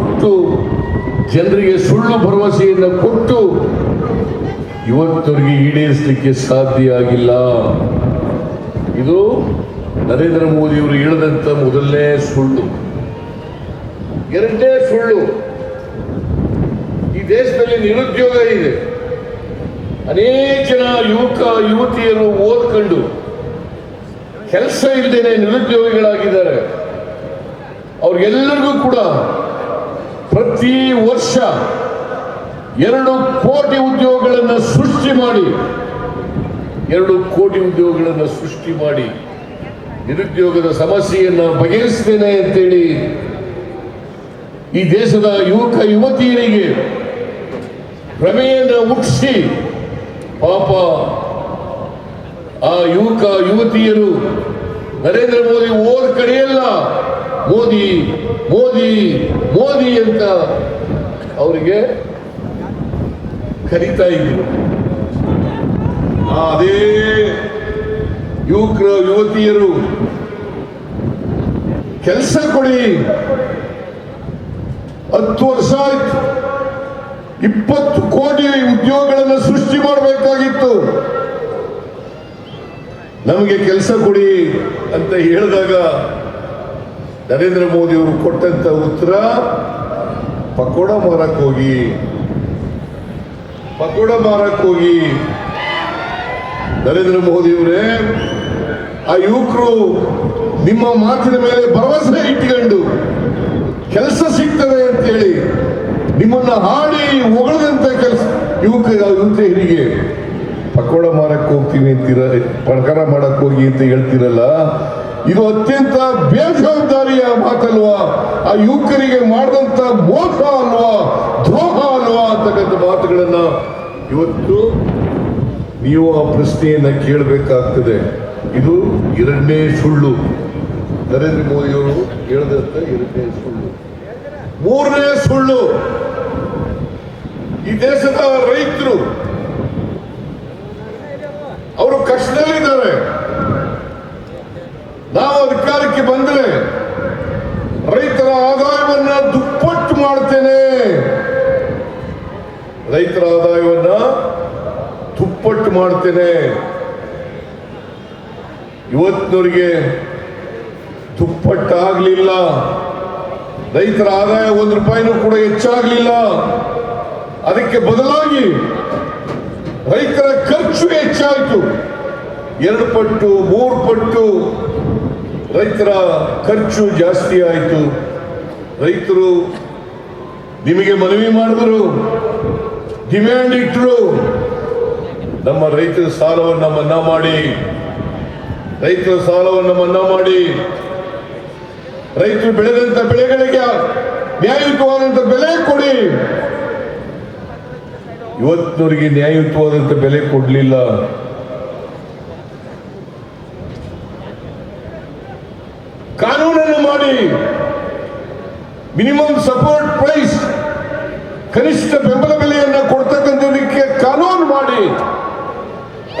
ಕೊಟ್ಟು ಜನರಿಗೆ ಸುಳ್ಳು ಭರವಸೆಯನ್ನು ಕೊಟ್ಟು ಇವತ್ತವರಿಗೆ ಈಡೇರಿಸಲಿಕ್ಕೆ ಸಾಧ್ಯ ಆಗಿಲ್ಲ ಇದು ನರೇಂದ್ರ ಮೋದಿಯವರು ಹೇಳಿದಂಥ ಮೊದಲನೇ ಸುಳ್ಳು. ಎರಡನೇ ಸುಳ್ಳು, ಈ ದೇಶದಲ್ಲಿ ನಿರುದ್ಯೋಗ ಇದೆ. ಅನೇಕ ಜನ ಯುವಕ, ಯುವತಿಯರು ಓದ್ಕೊಂಡು ಕೆಲಸ ಇಲ್ಲದೇನೆ ನಿರುದ್ಯೋಗಿಗಳಾಗಿದ್ದಾರೆ. ಅವ್ರಿಗೆಲ್ಲರಿಗೂ ಕೂಡ ಪ್ರತಿ ವರ್ಷ ಎರಡು ಕೋಟಿ ಉದ್ಯೋಗಗಳನ್ನು ಸೃಷ್ಟಿ ಮಾಡಿ, ಎರಡು ಕೋಟಿ ಉದ್ಯೋಗಗಳನ್ನು ಸೃಷ್ಟಿ ಮಾಡಿ ನಿರುದ್ಯೋಗದ ಸಮಸ್ಯೆಯನ್ನು ಬಗೆಹರಿಸ್ತೇನೆ ಅಂತೇಳಿ ಈ ದೇಶದ ಯುವಕ ಯುವತಿಯರಿಗೆ ಭ್ರಮೆಯನ್ನು ಹುಟ್ಟಿಸಿ ಪಾಪ ಆ ಯುವಕ ಯುವತಿಯರು ನರೇಂದ್ರ ಮೋದಿ ಓದ್ ಕಡೆಯಲ್ಲ ಮೋದಿ ಮೋದಿ ಮೋದಿ ಅಂತ ಅವರಿಗೆ ಕರೀತಾ ಇದ್ರು. ಅದೇ ಯುವಕರು ಯುವತಿಯರು, ಕೆಲಸ ಕೊಡಿ. ಹತ್ತು ವರ್ಷ ಆಯ್ತು. ಇಪ್ಪತ್ತು ಕೋಟಿ ಉದ್ಯೋಗಗಳನ್ನು ಸೃಷ್ಟಿ ಮಾಡಬೇಕಾಗಿತ್ತು. ನಮಗೆ ಕೆಲಸ ಕೊಡಿ ಅಂತ ಹೇಳಿದಾಗ ನರೇಂದ್ರ ಮೋದಿ ಅವರು ಕೊಟ್ಟಂತ ಉತ್ತರ, ಪಕೋಡ ಮಾರಕ್ ಹೋಗಿ. ಪಕೋಡ ಮಾರಕ್ ಹೋಗಿ. ನರೇಂದ್ರ ಮೋದಿ ಅವರೇ, ಆ ಯುವಕರು ನಿಮ್ಮ ಮಾತಿನ ಮೇಲೆ ಭರವಸೆ ಇಟ್ಕೊಂಡು ಕೆಲಸ ಸಿಗ್ತದೆ ಅಂತೇಳಿ ನಿಮ್ಮನ್ನ ಹಾಡಿ ಹೊಗಳದಂತ ಕೆಲಸ ಯುವಕ ಯುವತಿಯರಿಗೆ. ಪಕೋಡ ಮಾರಕ್ ಹೋಗ್ತೀನಿ ಅಂತೀರ ಪ್ರಕಾರ ಮಾಡಕ್ ಹೋಗಿ ಅಂತ ಹೇಳ್ತೀರಲ್ಲ ಇದು ಅತ್ಯಂತ ಬೇಜವಾಬ್ದಾರಿಯ ಮಾತಲ್ವಾ? ಆ ಯುವಕರಿಗೆ ಮಾಡಿದಂತ ಮೋಸ ಅಲ್ವಾ? ದ್ರೋಹ ಅಲ್ವಾ ಅಂತಕ್ಕಂಥ ಮಾತುಗಳನ್ನ ಇವತ್ತು ನೀವು ಆ ಪ್ರಶ್ನೆಯನ್ನ ಕೇಳಬೇಕಾಗ್ತದೆ. ಇದು ಎರಡನೇ ಸುಳ್ಳು. ನರೇಂದ್ರ ಮೋದಿಯವರು ಹೇಳಿದಂತ ಎರಡನೇ ಸುಳ್ಳು. ಮೂರನೇ ಸುಳ್ಳು. ಈ ದೇಶದ ರೈತರು, ಅವರು ಕಷ್ಟದಲ್ಲಿದ್ದಾರೆ. ನಾವು ಅಧಿಕಾರಕ್ಕೆ ಬಂದರೆ ರೈತರ ಆದಾಯವನ್ನ ದುಪ್ಪಟ್ಟು ಮಾಡ್ತೇನೆ. ರೈತರ ಆದಾಯವನ್ನ ದುಪ್ಪಟ್ಟು ಮಾಡ್ತೇನೆ. ಇವತ್ತಿನವರಿಗೆ ದುಪ್ಪಟ್ಟಾಗ್ಲಿಲ್ಲ. ರೈತರ ಆದಾಯ ಒಂದು ರೂಪಾಯಿನೂ ಕೂಡ ಹೆಚ್ಚಾಗ್ಲಿಲ್ಲ. ಅದಕ್ಕೆ ಬದಲಾಗಿ ರೈತರ ಖರ್ಚು ಹೆಚ್ಚಾಯಿತು. ಎರಡು ಪಟ್ಟು, ಮೂರು ಪಟ್ಟು ರೈತರ ಖರ್ಚು ಜಾಸ್ತಿ ಆಯಿತು. ರೈತರು ನಿಮಗೆ ಮನವಿ ಮಾಡಿದರು ಡಿಮ್ಯಾಂಡ್ ಇಟ್ಟರು ನಮ್ಮ ರೈತರ ಸಾಲವನ್ನು ಮನ್ನಾ ಮಾಡಿ, ರೈತರ ಸಾಲವನ್ನು ಮನ್ನಾ ಮಾಡಿ. ರೈತರು ಬೆಳೆದಂತ ಬೆಳೆಗಳಿಗೆ ನ್ಯಾಯಯುತವಾದಂತ ಬೆಲೆ ಕೊಡಿ. ಇವತ್ತಿನವರಿಗೆ ನ್ಯಾಯಯುತವಾದಂತ ಬೆಲೆ ಕೊಡಲಿಲ್ಲ ಕಾನೂನನ್ನು ಮಾಡಿ ಮಿನಿಮಮ್ ಸಪೋರ್ಟ್ ಪ್ರೈಸ್ ಕನಿಷ್ಠ ಬೆಂಬಲ ಬೆಲೆಯನ್ನು ಕೊಡ್ತಕ್ಕಂಥದಕ್ಕೆ ಕಾನೂನು ಮಾಡಿ.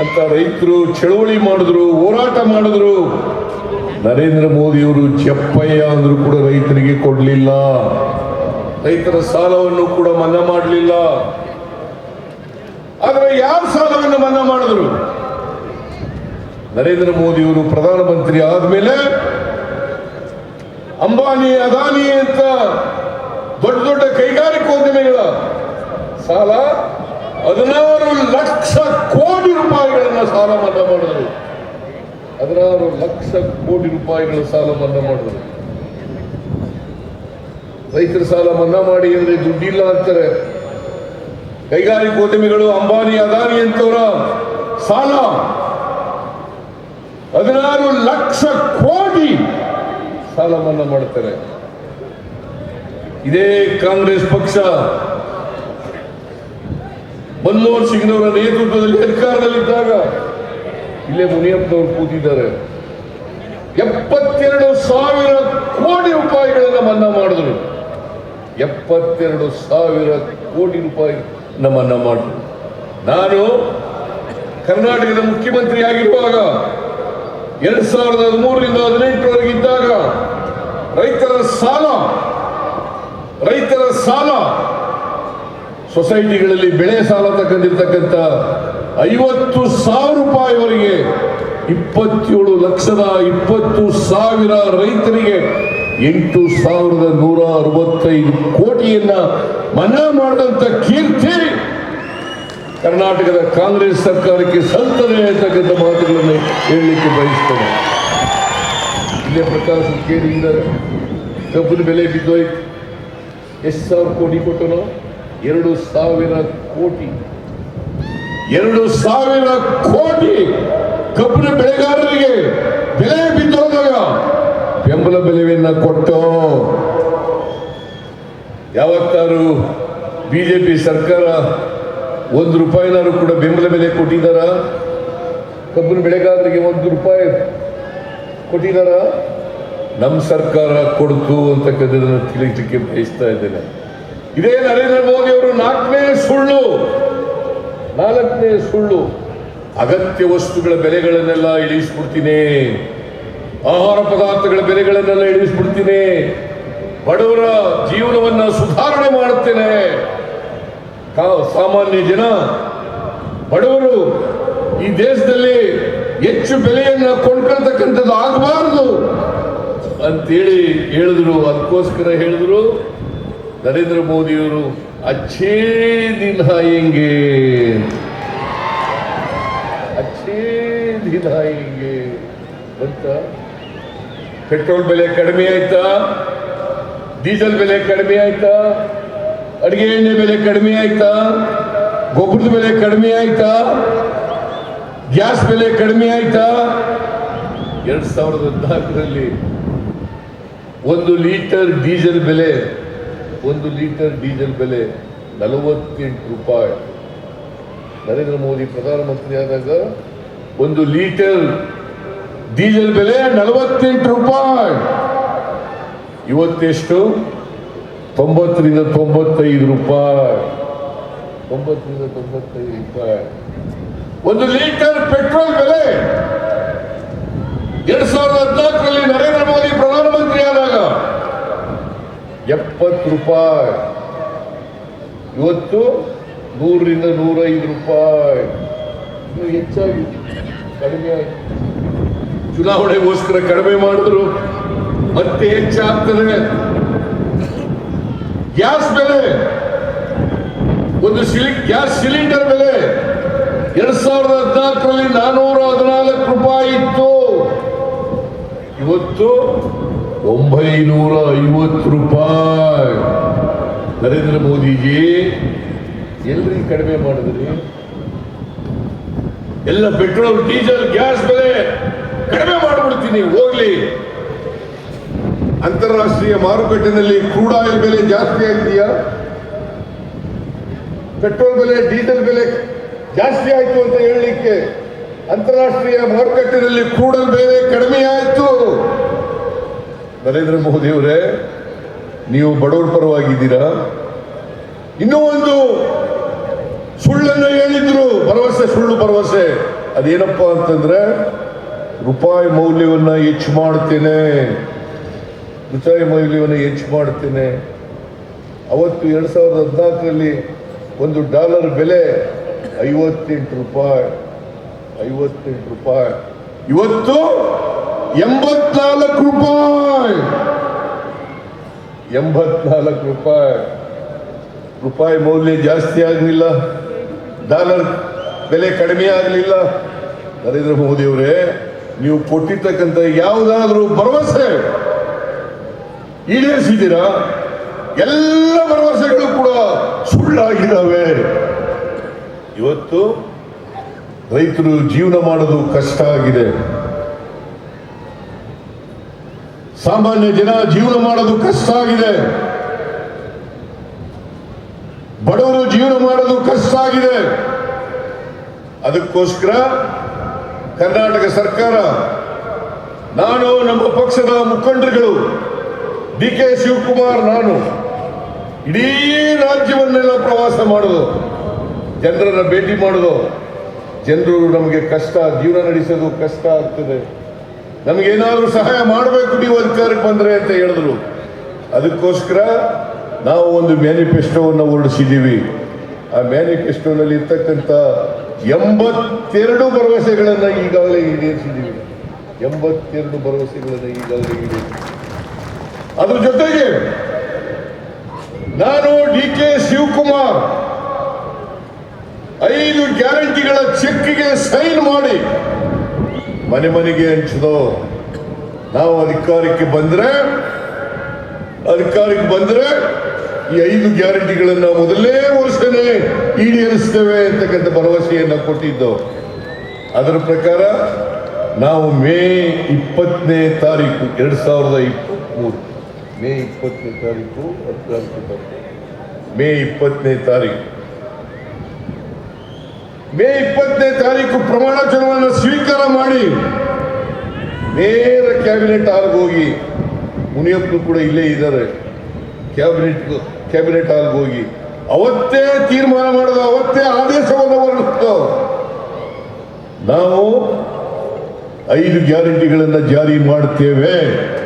ಅಂತ ರೈತರು ಚಳುವಳಿ ಮಾಡಿದ್ರು, ಹೋರಾಟ ಮಾಡಿದ್ರು. ನರೇಂದ್ರ ಮೋದಿಯವರು ಚಪ್ಪಯ್ಯ ಅಂದ್ರು ಕೂಡ ರೈತರಿಗೆ ಕೊಡಲಿಲ್ಲ. ರೈತರ ಸಾಲವನ್ನು ಕೂಡ ಮನ್ನಾ ಮಾಡಲಿಲ್ಲ. ಆದರೆ ಯಾರ ಸಾಲವನ್ನು ಮನ್ನಾ ಮಾಡಿದ್ರು? ನರೇಂದ್ರ ಮೋದಿಯವರು ಪ್ರಧಾನಮಂತ್ರಿ ಆದ್ಮೇಲೆ ಅಂಬಾನಿ, ಅದಾನಿ ಅಂತ ದೊಡ್ಡ ದೊಡ್ಡ ಕೈಗಾರಿಕೋದ್ಯಮಿಗಳ ಸಾಲ, ಹದಿನಾರು ಲಕ್ಷ ಕೋಟಿ ರೂಪಾಯಿಗಳನ್ನ ಸಾಲ ಮನ್ನಾ ಮಾಡಿದ್ರು. ಹದಿನಾರು ಲಕ್ಷ ಕೋಟಿ ರೂಪಾಯಿಗಳ ಸಾಲ ಮನ್ನಾ ಮಾಡಿದ್ರು. ರೈತರ ಸಾಲ ಮನ್ನಾ ಮಾಡಿ ಅಂದ್ರೆ ದುಡ್ಡಿಲ್ಲ ಅಂತಾರೆ. ಕೈಗಾರಿಕೋದ್ಯಮಿಗಳು ಅಂಬಾನಿ, ಅದಾನಿ ಅಂತವರ ಸಾಲ. ಹದಿನಾರು ಲಕ್ಷ ಕೋಟಿ ಸಾಲ ಮನ್ನಾ ಮಾಡ್ತಾರೆ. ಇದೇ ಕಾಂಗ್ರೆಸ್ ಪಕ್ಷ ಮನಮೋಹನ್ ಸಿಂಗ್ನವರ ನೇತೃತ್ವದಲ್ಲಿ ಅಧಿಕಾರದಲ್ಲಿದ್ದಾಗ ಇಲ್ಲೇ ಮುನಿಯಪ್ಪನವರು ಕೂತಿದ್ದಾರೆ. ಎಪ್ಪತ್ತೆರಡು ಸಾವಿರ ಕೋಟಿ ರೂಪಾಯಿಗಳನ್ನ ಮನ್ನಾ ಮಾಡಿದ್ರು. ಎಪ್ಪತ್ತೆರಡು ಸಾವಿರ ಕೋಟಿ ರೂಪಾಯಿ ಮನ್ನಾ ಮಾಡಿದ್ರು. ನಾನು ಕರ್ನಾಟಕದ ಮುಖ್ಯಮಂತ್ರಿ ಆಗಿರುವಾಗ ಎರಡ್ ಸಾವಿರದ ಹದಿಮೂರರಿಂದ ಹದಿನೆಂಟರವರೆಗೆ ಇದ್ದಾಗ ರೈತರ ಸಾಲ ರೈತರ ಸಾಲ. ಸೊಸೈಟಿಗಳಲ್ಲಿ ಬೆಳೆ ಸಾಲ ತಗೊಂಡಿರ್ತಕ್ಕಂಥ ಐವತ್ತು ಸಾವಿರ ರೂಪಾಯಿವರೆಗೆ ಇಪ್ಪತ್ತೇಳು ಲಕ್ಷದ ಇಪ್ಪತ್ತು ಸಾವಿರ ರೈತರಿಗೆ ಎಂಟು ಸಾವಿರದ ನೂರ ಅರವತ್ತೈದು ಕೋಟಿಯನ್ನ ಮನ್ನಾ ಮಾಡಿದಂತ ಕೀರ್ತಿ ಕರ್ನಾಟಕದ ಕಾಂಗ್ರೆಸ್ ಸರ್ಕಾರಕ್ಕೆ ಸಲ್ತದೆ ಅಂತಕ್ಕಂಥ ಮಾತುಗಳನ್ನು ಹೇಳಲಿಕ್ಕೆ ಬಯಸ್ತೇನೆ. ಪ್ರಕಾಶ್ ಕೇಳಿದ್ದಾರೆ ಕಬ್ಬಿನ ಬೆಲೆ ಬಿದ್ದೋಯ್ತು. ಎಷ್ಟು ಸಾವಿರ ಕೋಟಿ ಕೊಟ್ಟನು? ಎರಡು ಸಾವಿರ ಕೋಟಿ. ಎರಡು ಸಾವಿರ ಕೋಟಿ ಕಬ್ಬಿನ ಬೆಳೆಗಾರರಿಗೆ ಬೆಲೆ ಬಿದ್ದೋದಾಗ ಬೆಂಬಲ ಬೆಲೆಯನ್ನ ಕೊಟ್ಟು. ಯಾವತ್ತಾರು ಬಿಜೆಪಿ ಸರ್ಕಾರ ಒಂದು ರೂಪಾಯಿನಾರು ಕೂಡ ಬೆಂಬಲ ಬೆಲೆ ಕೊಟ್ಟಿದ್ದಾರ? ಕಬ್ಬಿನ ಬೆಳೆಗಾರರಿಗೆ ಒಂದು ರೂಪಾಯಿ ಕೊಟ್ಟಿದ್ದಾರ? ನಮ್ಮ ಸರ್ಕಾರ ಕೊಡ್ತು ಅಂತಕ್ಕಂಥದ್ದನ್ನು ತಿಳಿಸಲಿಕ್ಕೆ ಬಯಸ್ತಾ ಇದ್ದೇನೆ. ಇದೇ ನರೇಂದ್ರ ಮೋದಿ ಅವರು ನಾಲ್ಕನೇ ಸುಳ್ಳು ನಾಲ್ಕನೇ ಸುಳ್ಳು. ಅಗತ್ಯ ವಸ್ತುಗಳ ಬೆಲೆಗಳನ್ನೆಲ್ಲ ಇಳಿಸ್ಬಿಡ್ತೀನಿ. ಆಹಾರ ಪದಾರ್ಥಗಳ ಬೆಲೆಗಳನ್ನೆಲ್ಲ ಇಳಿಸ್ಬಿಡ್ತೀನಿ. ಬಡವರ ಜೀವನವನ್ನ ಸುಧಾರಣೆ ಮಾಡುತ್ತೇನೆ. ಸಾಮಾನ್ಯ ಜನ, ಬಡವರು ಈ ದೇಶದಲ್ಲಿ ಹೆಚ್ಚು ಬೆಲೆಯನ್ನ ಕೊಂಡ್ಕೊಳ್ತಕ್ಕಂಥದ್ದು ಆಗಬಾರದು. ಅಂತೇಳಿ ಹೇಳಿದ್ರು, ಅದಕ್ಕೋಸ್ಕರ ಹೇಳಿದ್ರು, ನರೇಂದ್ರ ಮೋದಿಯವರು, ಅಚ್ಚೇ ದಿನ ಹೆಂಗೆ? ಅಚ್ಚೇ ದಿನ ಹೆಂಗೆ? ಅಂತ. ಪೆಟ್ರೋಲ್ ಬೆಲೆ ಕಡಿಮೆ ಆಯ್ತಾ? ಡೀಸೆಲ್ ಬೆಲೆ ಕಡಿಮೆ ಆಯ್ತಾ? ಅಡಿಗೆ ಎಣ್ಣೆ ಬೆಲೆ ಕಡಿಮೆ ಆಯ್ತಾ? ಗೊಬ್ಬರದ ಬೆಲೆ ಕಡಿಮೆ ಆಯ್ತಾ? ಗ್ಯಾಸ್ ಬೆಲೆ ಕಡಿಮೆ ಆಯ್ತಾ? ಎರಡ್ ಸಾವಿರದ ಹದಿನಾಲ್ಕರಲ್ಲಿ ಒಂದು ಲೀಟರ್ ಡೀಸೆಲ್ ಬೆಲೆ, ಒಂದು ಲೀಟರ್ ಡೀಸೆಲ್ ಬೆಲೆ ನಲವತ್ತೆಂಟು ರೂಪಾಯಿ. ನರೇಂದ್ರ ಮೋದಿ ಪ್ರಧಾನಮಂತ್ರಿ ಆದಾಗ ಒಂದು ಲೀಟರ್ ಡೀಸೆಲ್ ಬೆಲೆ ನಲವತ್ತೆಂಟು ರೂಪಾಯಿ. ಇವತ್ತೆಷ್ಟು? ತೊಂಬತ್ತರಿಂದ ತೊಂಬತ್ತೈದು ರೂಪಾಯಿ. ತೊಂಬತ್ತರಿಂದ ತೊಂಬತ್ತೈದು ರೂಪಾಯಿ. ಒಂದು ಲೀಟರ್ ಪೆಟ್ರೋಲ್ ಬೆಲೆ ಎರಡ್ ಸಾವಿರದ ಹದಿನಾಲ್ಕರಲ್ಲಿ ನರೇಂದ್ರ ಮೋದಿ ಪ್ರಧಾನಮಂತ್ರಿ ಆದಾಗ ಎಪ್ಪತ್ತು ರೂಪಾಯಿ. ಇವತ್ತು ನೂರರಿಂದ ನೂರೈದು ರೂಪಾಯಿ. ಹೆಚ್ಚಾಗಿ ಕಡಿಮೆ ಆಯ್ತು. ಚುನಾವಣೆಗೋಸ್ಕರ ಕಡಿಮೆ ಮಾಡಿದ್ರು ಮತ್ತೆ ಹೆಚ್ಚಾಗ್ತದೆ. ಗ್ಯಾಸ್ ಬೆಲೆ. ಒಂದು ಸಿಲಿ, ಗ್ಯಾಸ್ ಸಿಲಿಂಡರ್ ಬೆಲೆ. ಎರಡ್ ಸಾವಿರದ ಹದಿನಾಲ್ಕರಲ್ಲಿ ನಾನೂರ ಹದಿನಾಲ್ಕು ರೂಪಾಯಿ ಇತ್ತು ಇವತ್ತು ಒಂಬೈನೂರ ಐವತ್ತು ರೂಪಾಯಿ. ನರೇಂದ್ರ ಮೋದಿಜಿ ಎಲ್ರಿ ಕಡಿಮೆ ಮಾಡಿದ್ರಿ? ಎಲ್ಲ ಪೆಟ್ರೋಲ್, ಡೀಸೆಲ್, ಗ್ಯಾಸ್ ಬೆಲೆ ಕಡಿಮೆ ಮಾಡಿಬಿಡ್ತೀನಿ, ಹೋಗ್ಲಿ. ಅಂತಾರಾಷ್ಟ್ರೀಯ ಮಾರುಕಟ್ಟೆನಲ್ಲಿ ಕ್ರೂಡ್ ಆಯಿಲ್ ಬೆಲೆ ಜಾಸ್ತಿ ಆಗಿದೆಯಾ ಪೆಟ್ರೋಲ್ ಬೆಲೆ, ಡೀಸೆಲ್ ಬೆಲೆ ಜಾಸ್ತಿ ಆಯ್ತು ಅಂತ ಹೇಳಲಿಕ್ಕೆ ಅಂತಾರಾಷ್ಟ್ರೀಯ ಮಾರುಕಟ್ಟೆನಲ್ಲಿ ಕ್ರೂಡಲ್ ಬೆಲೆ ಕಡಿಮೆ ಆಯ್ತು. ನರೇಂದ್ರ ಮೋದಿ ಅವರೇ, ನೀವು ಬಡವರ ಪರವಾಗಿದ್ದೀರಾ? ಇನ್ನೂ ಒಂದು ಸುಳ್ಳನ್ನು ಹೇಳಿದ್ರು, ಭರವಸೆ, ಸುಳ್ಳು ಭರವಸೆ. ಅದೇನಪ್ಪ ಅಂತಂದ್ರೆ, ರೂಪಾಯಿ ಮೌಲ್ಯವನ್ನ ಹೆಚ್ಚು ಮಾಡ್ತೇನೆ ರೂಪಾಯಿ ಮೌಲ್ಯವನ್ನು ಹೆಚ್ಚು ಮಾಡ್ತೇನೆ. ಅವತ್ತು ಎರಡು ಸಾವಿರದ ಹದಿನಾಲ್ಕರಲ್ಲಿ ಒಂದು ಡಾಲರ್ ಬೆಲೆ ಐವತ್ತೆಂಟು ರೂಪಾಯಿ ಐವತ್ತೆಂಟು ರೂಪಾಯಿ. ಇವತ್ತು ಎಂಬತ್ನಾಲ್ಕು ರೂಪಾಯಿ. ಎಂಬತ್ನಾಲ್ಕು ರೂಪಾಯಿ. ರೂಪಾಯಿ ಮೌಲ್ಯ ಜಾಸ್ತಿ ಆಗಲಿಲ್ಲ. ಡಾಲರ್ ಬೆಲೆ ಕಡಿಮೆ ಆಗಲಿಲ್ಲ. ನರೇಂದ್ರ ಮೋದಿ ಅವರೇ, ನೀವು ಕೊಟ್ಟಿರ್ತಕ್ಕಂಥ ಯಾವುದಾದ್ರೂ ಭರವಸೆ ಈಡೇರಿಸಿದ್ದೀರಾ? ಎಲ್ಲ ಭರವಸೆಗಳು ಕೂಡ ಸುಳ್ಳಾಗಿದ್ದಾವೆ. ಇವತ್ತು ರೈತರು ಜೀವನ ಮಾಡೋದು ಕಷ್ಟ ಆಗಿದೆ. ಸಾಮಾನ್ಯ ಜನ ಜೀವನ ಮಾಡೋದು ಕಷ್ಟ ಆಗಿದೆ ಬಡವರು ಜೀವನ ಮಾಡೋದು ಕಷ್ಟ ಆಗಿದೆ ಅದಕ್ಕೋಸ್ಕರ ಕರ್ನಾಟಕ ಸರ್ಕಾರ, ನಾನು ನಮ್ಮ ಪಕ್ಷದ ಮುಖಂಡರುಗಳು ಡಿ ಕೆ ಶಿವಕುಮಾರ್ ನಾನು, ಇಡೀ ರಾಜ್ಯವನ್ನೆಲ್ಲ ಪ್ರವಾಸ ಮಾಡೋದು, ಜನರನ್ನ ಭೇಟಿ ಮಾಡೋದು. ಜನರು ನಮಗೆ ಕಷ್ಟ, ಜೀವನ ನಡೆಸೋದು ಕಷ್ಟ ಆಗ್ತದೆ. ನಮಗೇನಾದ್ರೂ ಸಹಾಯ ಮಾಡಬೇಕು ನೀವು ಅಧಿಕಾರಕ್ಕೆ ಬಂದ್ರೆ ಅಂತ ಹೇಳಿದ್ರು. ಅದಕ್ಕೋಸ್ಕರ ನಾವು ಒಂದು ಮ್ಯಾನಿಫೆಸ್ಟೋವನ್ನು ಹೊರಡಿಸಿದ್ದೀವಿ. ಆ ಮ್ಯಾನಿಫೆಸ್ಟೋನಲ್ಲಿ ಇರ್ತಕ್ಕಂಥ ಎಂಬತ್ತೆರಡು ಭರವಸೆಗಳನ್ನು ಈಗಾಗಲೇ ಈಡೇರಿಸಿದ್ದೀವಿ. ಎಂಬತ್ತೆರಡು ಭರವಸೆಗಳನ್ನು ಈಗಾಗಲೇ ಈಡೇರಿಸಿದ್ದೀವಿ. ಅದ್ರ ಜೊತೆಗೆ ನಾನು ಡಿ ಕೆ ಶಿವಕುಮಾರ್ ಐದು ಗ್ಯಾರಂಟಿಗಳ ಚೆಕ್ಗೆ ಸೈನ್ ಮಾಡಿ ಮನೆ ಮನೆಗೆ ಹಂಚಿದವು ನಾವು ಅಧಿಕಾರಕ್ಕೆ ಬಂದ್ರೆ ಅಧಿಕಾರಕ್ಕೆ ಬಂದ್ರೆ ಈ ಐದು ಗ್ಯಾರಂಟಿಗಳನ್ನ ಮೊದಲೇ ವರ್ಷನೇ ಈಡೇರಿಸ್ತೇವೆ ಅಂತಕ್ಕಂಥ ಭರವಸೆಯನ್ನ ಕೊಟ್ಟಿದ್ದು. ಅದರ ಪ್ರಕಾರ ನಾವು ಮೇ ಇಪ್ಪತ್ತನೇ ತಾರೀಕು, ಎರಡು ಸಾವಿರದ ಇಪ್ಪತ್ತ್ಮೂರು ಮೇ ಇಪ್ಪತ್ತನೇ ತಾರೀಕು ಮೇ ಇಪ್ಪತ್ತನೇ ತಾರೀಕು. ಮೇ ಇಪ್ಪತ್ತನೇ ತಾರೀಕು ಪ್ರಮಾಣ ವಚನವನ್ನು ಸ್ವೀಕಾರ ಮಾಡಿ ನೇರ ಕ್ಯಾಬಿನೆಟ್ ಹಾಲ್ಗೆ ಹೋಗಿ, ಮುನಿಯಪ್ಪನು ಕೂಡ ಇಲ್ಲೇ ಇದ್ದಾರೆ. ಕ್ಯಾಬಿನೆಟ್ ಕ್ಯಾಬಿನೆಟ್ ಹಾಲ್ಗೆ ಹೋಗಿ. ಅವತ್ತೇ ತೀರ್ಮಾನ ಮಾಡೋದು ಅವತ್ತೇ ಆದೇಶವನ್ನು ಹೊರಡಿಸ್ತು ನಾವು ಐದು ಗ್ಯಾರಂಟಿಗಳನ್ನು ಜಾರಿ ಮಾಡ್ತೇವೆ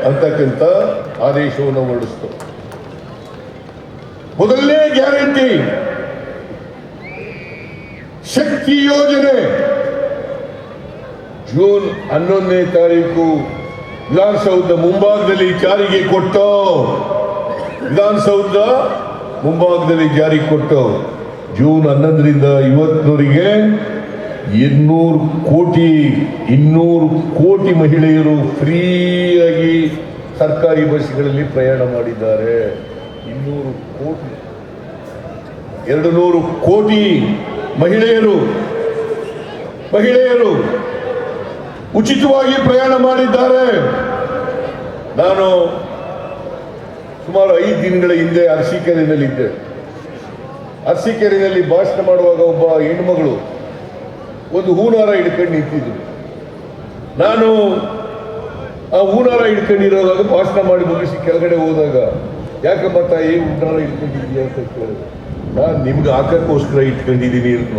ಅಂತಕ್ಕಂಥ ಆದೇಶವನ್ನು ಹೊರಡಿಸ್ತು ಮೊದಲನೇ ಗ್ಯಾರಂಟಿ ಶಕ್ತಿ ಯೋಜನೆ. ಜೂನ್ ಹನ್ನೊಂದನೇ ತಾರೀಕು ವಿಧಾನಸೌಧ ಮುಂಭಾಗದಲ್ಲಿ ಜಾರಿಗೆ ಕೊಟ್ಟು. ವಿಧಾನಸೌಧ ಮುಂಭಾಗದಲ್ಲಿ ಜಾರಿಗೆ ಕೊಟ್ಟು. ಜೂನ್ ಹನ್ನೊಂದರಿಂದ ಇವತ್ತಿನವರಿಗೆ ಇನ್ನೂರು ಕೋಟಿ ಇನ್ನೂರು ಕೋಟಿ ಮಹಿಳೆಯರು ಫ್ರೀಯಾಗಿ ಸರ್ಕಾರಿ ಬಸ್ಗಳಲ್ಲಿ ಪ್ರಯಾಣ ಮಾಡಿದ್ದಾರೆ. ಇನ್ನೂರು ಕೋಟಿ. ಎರಡು ನೂರು ಕೋಟಿ ಮಹಿಳೆಯರು ಮಹಿಳೆಯರು ಉಚಿತವಾಗಿ ಪ್ರಯಾಣ ಮಾಡಿದ್ದಾರೆ. ನಾನು ಸುಮಾರು ಐದು ದಿನಗಳ ಹಿಂದೆ ಅರಸೀಕೆರೆಯಲ್ಲಿದ್ದೆ ಅರಸೀಕೆರೆಯಲ್ಲಿ ಭಾಷಣ ಮಾಡುವಾಗ ಒಬ್ಬ ಹೆಣ್ಮಗಳು ಒಂದು ಹೂನಾರ ಹಿಡ್ಕೊಂಡು ನಿಂತಿದ್ರು ನಾನು ಆ ಹೂನಾರ ಹಿಡ್ಕೊಂಡಿರೋದಾಗ ಭಾಷಣ ಮಾಡಿ ಮುಗಿಸಿ ಕೆಳಗಡೆ ಹೋದಾಗ, ಯಾಕಮ್ಮ ತಾಯಿ, ಹೂನಾರ ಹಿಡ್ಕೊಂಡಿದ್ದೀಯ? ಅಂತ ಕೇಳಿದೆ. ನಾನು ನಿಮ್ಗೆ ಹಾಕೋಕ್ಕೋಸ್ಕರ ಇಟ್ಕೊಂಡಿದ್ದೀನಿ ಅಂತ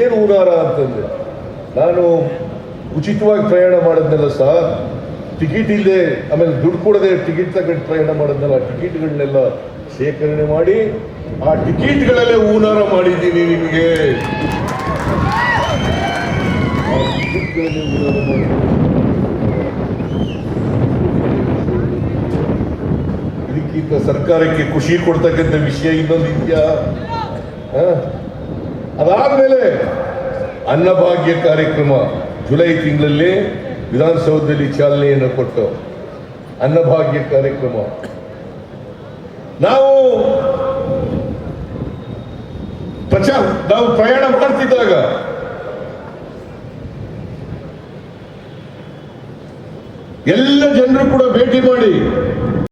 ಏನು ಊನಾರ ಅಂತಂದೆ ನಾನು ಉಚಿತವಾಗಿ ಪ್ರಯಾಣ ಮಾಡಿದ್ನಲ್ಲ ಸಹ ಟಿಕೆಟ್ ಇಲ್ಲದೆ ಆಮೇಲೆ ದುಡ್ಡು ಕೊಡದೆ ಟಿಕೆಟ್ ತಗೊಂಡು ಪ್ರಯಾಣ ಮಾಡಿದ್ನಲ್ಲ ಟಿಕೆಟ್ಗಳನ್ನೆಲ್ಲ ಶೇಖರಣೆ ಮಾಡಿ, ಆ ಟಿಕೆಟ್ಗಳಲ್ಲೇ ಹೂನಾರ ಮಾಡಿದ್ದೀನಿ ನಿಮಗೆ ಆ ಟಿಕೆಟ್ಗಳಲ್ಲೇ ಹೂನಾರ ಮಾಡಿದ್ದೀನಿ. ಇದಕ್ಕಿಂತ ಸರ್ಕಾರಕ್ಕೆ ಖುಷಿ ಕೊಡ್ತಕ್ಕಂಥ ವಿಷಯ ಇನ್ನೊಂದು ಇದೆಯಾ? ಅದಾದ್ಮೇಲೆ ಅನ್ನಭಾಗ್ಯ ಕಾರ್ಯಕ್ರಮ ಜುಲೈ ತಿಂಗಳಲ್ಲಿ ವಿಧಾನಸೌಧದಲ್ಲಿ ಚಾಲನೆಯನ್ನು ಕೊಟ್ಟು ಅನ್ನಭಾಗ್ಯ ಕಾರ್ಯಕ್ರಮ ನಾವು ಪ್ರಚಾರ ನಾವು ಪ್ರಯಾಣ ಮಾಡ್ತಿದ್ದಾಗ ಎಲ್ಲ ಜನರು ಕೂಡ ಭೇಟಿ ಮಾಡಿ